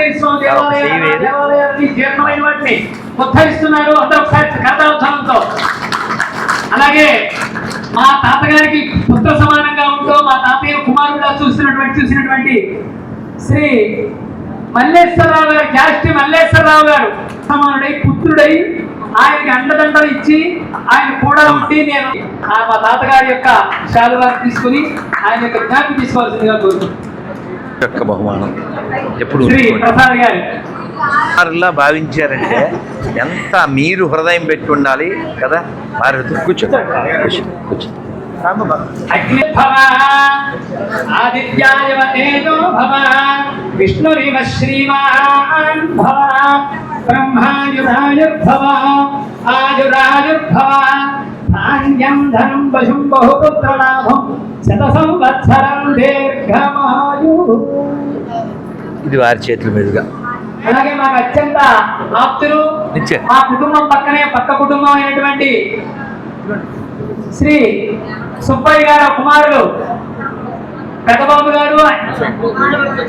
ఆంజనేయ స్వామి దేవాలయం దేవాలయానికి జీర్ణమైన వాటిని ఉద్ధరిస్తున్నారు అందరూ ఒకసారి కథాంతో అలాగే మా తాతగారికి పుత్ర సమానంగా ఉంటూ మా తాతయ్య కుమారుడుగా చూసినటువంటి చూసినటువంటి శ్రీ మల్లేశ్వరరావు గారు జాస్తి మల్లేశ్వరరావు గారు. సమానుడై పుత్రుడై ఆయనకి అండదండలు ఇచ్చి ఆయన కూడా ఉండి నేను ఆ మా తాతగారి యొక్క శాలువాన్ని తీసుకుని ఆయన యొక్క జ్ఞాపకం తీసుకోవాల్సిందిగా కోరుతున్నాను యొక్క బహుమానం. ఎప్పుడు వారిలా భావించారంటే ఎంత మీరు హృదయం పెట్టి ఉండాలి కదా? వారి కూర్చో. విష్ణురివ శ్రీమాన్ భవ ఆయురాయుర్భవ ధాన్యం ధనం పశుం బహుపుత్రలాభం శత సంవత్సరం దీర్ఘమాయు ఇది వారి చేతుల మీదుగా అలాగే మాకు అత్యంత ఆప్తులు. మా కుటుంబం పక్కనే పక్క కుటుంబం అయినటువంటి శ్రీ సుబ్బయ్య గారు కుమారుడు పెద్దబాబు గారు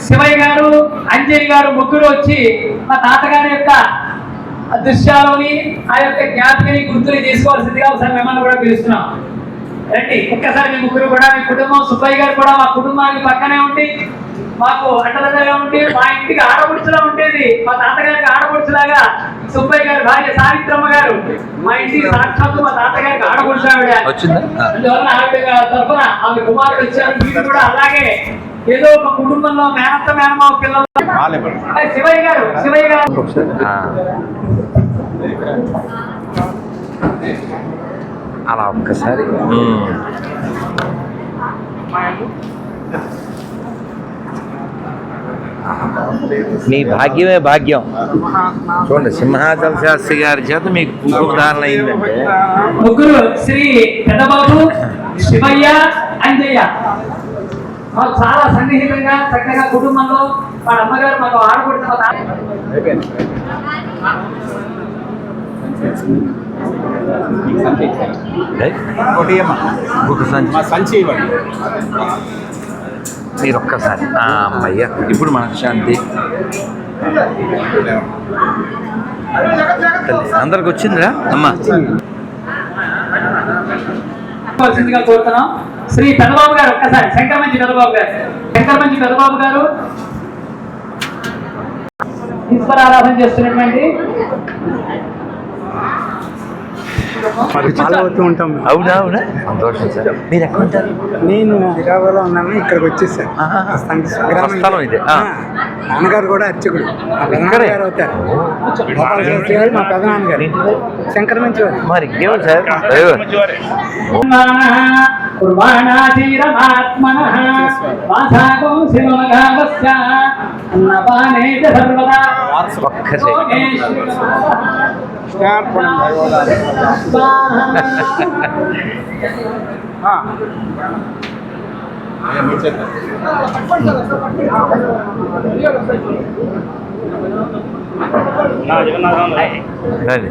శివయ్య గారు అంజలి గారు ముగ్గురు వచ్చి మా తాతగారి యొక్క దృశ్యాలని ఆ యొక్క జ్ఞాపికని గుర్తుని తీసుకోవాల్సిందిగా ఒకసారి మిమ్మల్ని కూడా పిలుస్తున్నాం. రండి ఒక్కసారి మీ ముగ్గురు కూడా మీ కుటుంబం సుబ్బయ్య గారు కూడా మా కుటుంబానికి పక్కనే ఉండి మాకు అంటదగా ఉండి మా ఇంటికి ఆడపడుచులా ఉండేది మా తాతగారికి ఆడపడుచులాగా సుబ్బయ్య గారు భార్య సావిత్రమ్మ గారు మా ఇంటికి సాక్షాత్తు మా తాతగారికి ఆడపడుచు ఆవిడ వచ్చిందా? ఆ. అందువల్ల ఆవిడ తరఫున ఆమె కుమారుడు వచ్చారు. వీళ్ళు కూడా అలాగే ఏదో ఒక కుటుంబంలో మేనత్త మేనమావ పిల్లలు. శివయ్య గారు శివయ్య గారు. ఆ. అలా ఒక్కసారి. మీ భాగ్యమే భాగ్యం. చూడండి సింహాచల శాస్త్రి గారి చేత మీకు కుంకుమధారణ అయిందంటే. ముగ్గురు శ్రీ పెద్దబాబు శివయ్య అంజయ్య. మాకు చాలా సన్నిహితంగా చక్కగా కుటుంబంలో వాళ్ళ అమ్మగారు మాకు? ఇంకొక సంచి. ఇవ్వండి. మీరు ఒక్కసారి. అమ్మయ్య ఇప్పుడు మనకు శాంతి. అందరికి వచ్చిందిరా? అమ్మా. కోరుతున్నాం. శ్రీ పెద్దబాబు గారు ఒక్కసారి శంకరమంచి పెద్దబాబు గారు. శంకరమంచి పెద్దబాబు గారు. ఈశ్వర ఆరాధన చేస్తున్నటువంటి ఫాలో అవుతూ ఉంటాం. మేము. అవునా అవునా? సంతోషం సార్. మీరు ఎక్కడ ఉంటారు? నేను హైదరాబాద్లో ఉన్నాను ఇక్కడికి వచ్చేసాను నాన్నగారు కూడా అర్చకుడు? పెదనాన్నగారు అవుతారు. గారు మా పెదనాన్నగారు శంకర మంచి వారు మరి సార్? అయ్యో. కుర్వాణాధీరమాత్మనః వాసాగో శివమఘావస్య అన్నపానే చ సర్వదా రండి.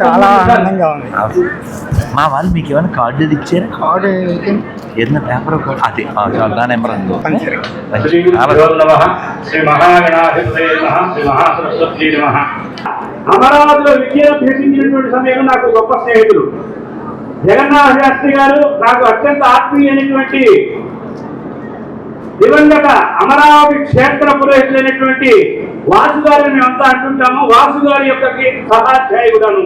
చాలా ఆనందంగా ఉంది మా వాళ్ళు మీకు ఏమైనా కార్డు ఇచ్చారా? ఆవిడ ఏదైనా పేపర్ అది దాని నెంబర్ నమః అమరావతిలో విద్యను అభ్యసించినటువంటి సమయంలో నాకు గొప్ప స్నేహితులు. జగన్నాథ శాస్త్రి గారు నాకు అత్యంత ఆత్మీయమైనటువంటి దివంగత అమరావతి క్షేత్ర పురోహితులైనటువంటి వాసు గారిని మేమంతా అంటుంటాము. వాసు గారి యొక్క సహాధ్యాయుడను.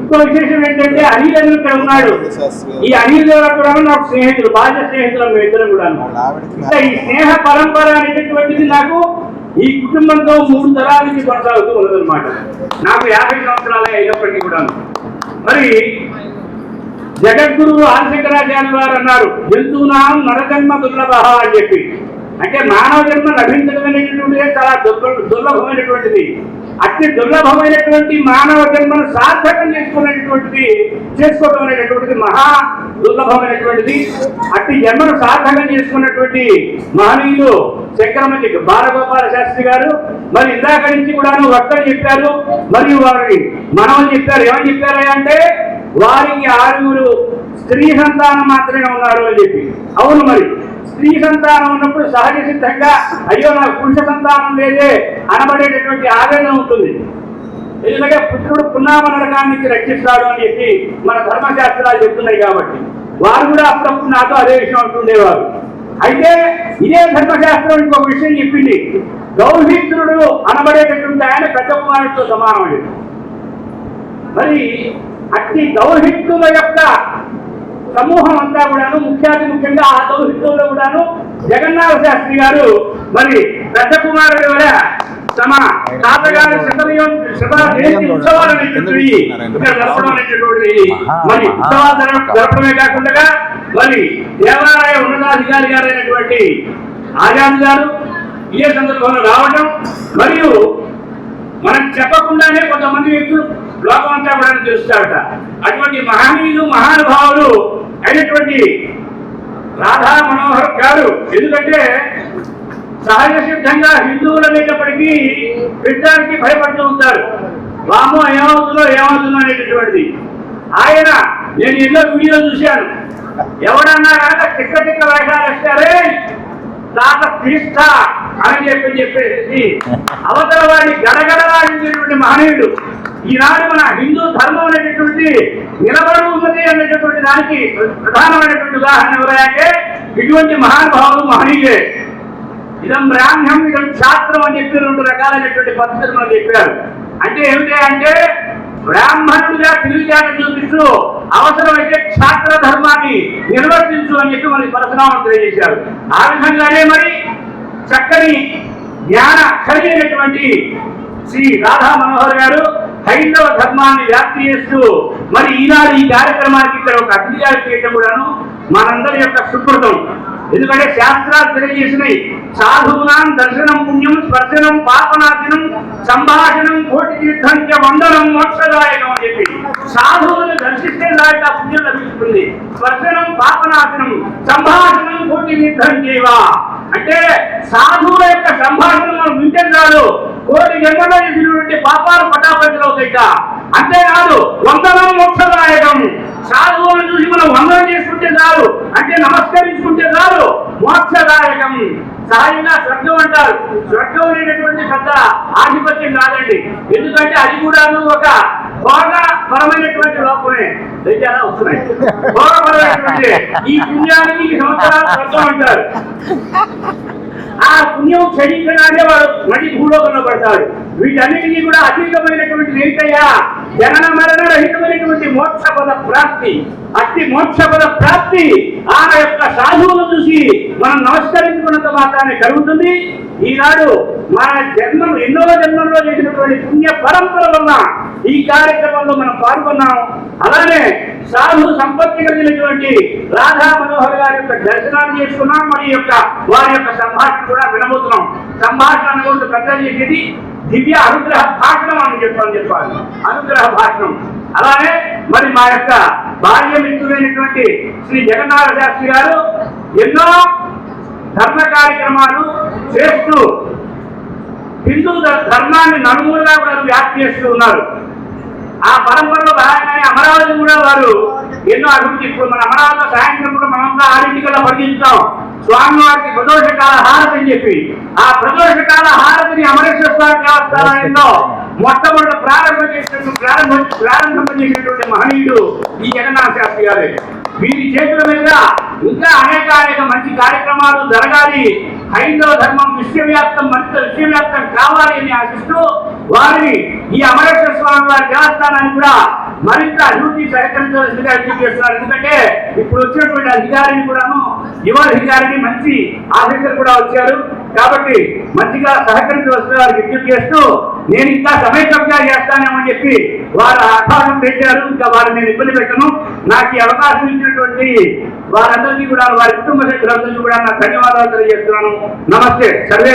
ఇంకో విశేషం ఏంటంటే అనిల్ అని ఇక్కడ ఉన్నాడు. ఈ అనిల్ కూడా నాకు స్నేహితులు బాల్య స్నేహితులు మేము ఇద్దరం కూడా ఈ స్నేహ పరంపర అనేటటువంటిది నాకు ఈ కుటుంబంతో మూడు తరాల నుంచి కొనసాగుతూ ఉన్నదన్నమాట. నాకు యాభై సంవత్సరాలే అయినప్పటికీ కూడా మరి జగద్గురువు ఆదిశంకరాచార్య వారు అన్నారు జంతువునాం నరజన్మ దుర్లభ అని చెప్పి. అంటే మానవ జన్మ లభించడం అనేటటువంటిదే చాలా దుర్లభమైనటువంటిది. అతి దుర్లభమైనటువంటి మానవ జన్మను సార్థకం చేసుకునేటటువంటిది చేసుకోవడం అనేటటువంటిది మహా దుర్లభమైనటువంటిది. అట్టి జన్మను సార్థకం చేసుకున్నటువంటి మహనీయులు చక్రమంచి బాలగోపాల శాస్త్రి గారు మరి ఇందాక నుంచి కూడా వక్తలు చెప్పారు. మరియు వారిని మనం చెప్పారు ఏమని చెప్పారా అంటే వారికి ఆరుగురు స్త్రీ సంతానం మాత్రమే ఉన్నారు అని చెప్పి. అవును మరి స్త్రీ సంతానం ఉన్నప్పుడు సహజ సిద్ధంగా అయ్యో నాకు పురుష సంతానం లేదే అనబడేటటువంటి ఆవేదన ఉంటుంది. ఎందుకంటే పుత్రుడు పున్నామ నరకాన్ని నుంచి రక్షిస్తాడు అని చెప్పి మన ధర్మశాస్త్రాలు చెప్తున్నాయి కాబట్టి. వారు కూడా అప్పుడప్పుడు నాతో అదే విషయం అంటుండేవారు అయితే ఇదే ధర్మశాస్త్రం ఇంకొక విషయం చెప్పింది. గౌహిత్రుడు అనబడేటటువంటి ఆయన పెద్ద కుమారుడితో సమానమైనది మరి అట్టి దౌహిత్తుల యొక్క సమూహం అంతా కూడాను ముఖ్యాతి ముఖ్యంగా ఆ దౌహిత్తుల్లో కూడాను జగన్నాథ శాస్త్రి గారు మరి పెద్ద కుమారుడు వల్ల తమ తాతగారి శతమయం శత జయంతి ఉత్సవాలు అనేటువంటివి ఇక్కడ జరపడం అనేటువంటిది మరి ఉత్సవాలు జరప- జరపడమే కాకుండా మరి దేవాలయ ఉన్నతాధికారి గారైనటువంటి ఆజాద్ గారు ఇదే సందర్భంలో రావడం మరియు మనం చెప్పకుండానే కొంతమంది వ్యక్తులు లోకం అంతా కూడా చూస్తాడట అటువంటి మహనీయులు మహానుభావులు అయినటువంటి రాధా మనోహర్ గారు. ఎందుకంటే సహజ సిద్ధంగా హిందువులు అనేటప్పటికీ యుద్ధానికి భయపడుతూ ఉంటారు. వామో ఏమవుతుందో ఏమవుతుందో అనేటటువంటిది. ఆయన నేను ఎన్నో వీడియో చూశాను. ఎవడన్నా కనుక చిక్క చిక్క వేషాలు వేస్తారే తాత తీస్తా అని చెప్పి చెప్పేసి అవతల వాడిని గడగడలాడించినటువంటి మహనీయుడు. ఈనాడు మన హిందూ ధర్మం అనేటటువంటి నిలబడి ఉన్నది అనేటటువంటి దానికి ప్రధానమైనటువంటి ఉదాహరణ ఎవరంటే ఇటువంటి మహానుభావులు మహనీయులే. ఇదం బ్రాహ్మణం ఇదం శాస్త్రం అని చెప్పి రెండు రకాలైనటువంటి పద్ధతులు మనం చెప్పారు. అంటే ఏమిటి అంటే బ్రాహ్మణుడిగా తెలివితేట చూపిస్తూ అవసరమైతే క్షాత్ర ధర్మాన్ని నిర్వర్తించు అని చెప్పి మనకి పరశురామం తెలియజేశారు. ఆ విధంగానే మరి చక్కని జ్ఞాన కలిగినటువంటి శ్రీ రాధా మనోహర్ గారు హైందవ ధర్మాన్ని వ్యాప్తి చేస్తూ మరి ఈనాడు ఈ కార్యక్రమానికి ఇక్కడ ఒక అతిథిగా చేయటం కూడాను మనందరి యొక్క సుకృతం. ఎందుకంటే శాస్త్రాలు తెలియజేసినాయి. సాధువునాం దర్శనం పుణ్యం స్పర్శనం పాపనాశనం సంభాషణం కోటి తీర్థం వందనం మోక్షదాయకం అని చెప్పి. సాధువు దర్శిస్తే దాకా పుణ్యం లభిస్తుంది స్వర్శనం పాపనాశనం సంభాషణం కోటి తీర్థం చేయవా? అంటే సాధువుల యొక్క సంభాషణ మనం వింటే చాలు కోటి జన్మలో చేసినటువంటి పాపాలు పటాపంచలు అవుతాయిట అంతేకాదు వందనం మోక్షదాయకం. సాధువులను చూసి మనం వందనం చేసుకుంటే చాలు. అంటే నమస్కరించుకుంటే చాలు. మోక్షదాయకం. సహజంగా స్వర్గం అంటారు. స్వర్గం అనేటటువంటి పెద్ద ఆధిపత్యం కాదండి. ఎందుకంటే అది కూడా ఒక భోగపరమైనటువంటి లోపమే దయచేలా వస్తున్నాయి. భోగపరమైనటువంటి ఈ పుణ్యానికి సంవత్సరాలు స్వర్గం అంటారు. ఆ పుణ్యం క్షయించగానే వాడు మళ్ళీ భూలోకంలో పడతాడు. వీటన్నిటికీ కూడా అతీతమైనటువంటి ఏంటయ్యా జనన మరణ రహితమైనటువంటి మోక్షపద ప్రాప్తి అట్టి మోక్షపద ప్రాప్తి. ఆ యొక్క సాధువులు చూసి మనం నమస్కరించుకున్నంత మాత్రాన్ని కలుగుతుంది ఈనాడు మన జన్మం ఎన్నో జన్మంలో చేసినటువంటి పుణ్య పరంపర వల్ల ఈ కార్యక్రమంలో మనం పాల్గొన్నాం. అలానే సాధు సంపత్తి కలిగినటువంటి రాధా మనోహర్ గారి యొక్క దర్శనాన్ని చేసుకున్నాం. మరి యొక్క వారి యొక్క సంభాషణ కూడా వినబోతున్నాం. సంభాషణ అనుకుంటూ పెద్ద చేసేది దివ్య అనుగ్రహ భాషణం అని చెప్పని చెప్పాలి. అనుగ్రహ భాషణం. అలానే మరి మా యొక్క భార్య మిత్రులైనటువంటి శ్రీ జగన్నాథ శాస్త్రి గారు ఎన్నో ధర్మ కార్యక్రమాలు చేస్తూ హిందూ ధర్మాన్ని నలుగురుగా కూడా వ్యాప్తి చేస్తూ ఉన్నారు. ఆ పరంపరలో భాగంగానే అమరావతి కూడా వారు ఎన్నో అభివృద్ధి ఇప్పుడు మన అమరావతిలో సాయంత్రం కూడా మనంతా ఆరింటికల్లా పరిగెత్తుతాం. స్వామివారికి ప్రదోషకాల హారతి అని చెప్పి ఆ ప్రదోషకాల హారతిని అమరేశ్వర స్వామి దేవస్థానంలో మొట్టమొదటి ప్రారంభం చేసినటువంటి ప్రారంభం ప్రారంభం చేసినటువంటి మహనీయుడు ఈ జగన్నాథ శాస్త్రి గారే. వీరి చేతుల మీద ఇంకా అనేక అనేక మంచి కార్యక్రమాలు జరగాలి. హైందవ ధర్మం విశ్వవ్యాప్తం మరింత విశ్వవ్యాప్తం కావాలి అని ఆశిస్తూ వారిని ఈ అమరేశ్వర స్వామి వారి దేవస్థానాన్ని కూడా మరింత అభివృద్ధి సహకరించవలసిందిగా చేస్తున్నారు. ఎందుకంటే ఇప్పుడు వచ్చినటువంటి అధికారిని కూడాను యువ గారికి మంచి ఆఫీసర్ కూడా వచ్చారు. కాబట్టి మంచిగా సహకరించవలసిన వారికి విజ్ఞప్తి చేస్తూ నేను ఇంకా సమయ కబ్జా చేస్తానేమని చెప్పి వారు ఆహ్వానం పెట్టారు ఇంకా వారిని నేను ఇబ్బంది పెట్టను. నాకు ఈ అవకాశం ఇచ్చినటువంటి వారందరికీ కూడా వారి కుటుంబ సభ్యులందరికీ కూడా నా ధన్యవాదాలు తెలియజేస్తున్నాను. నమస్తే. సర్వే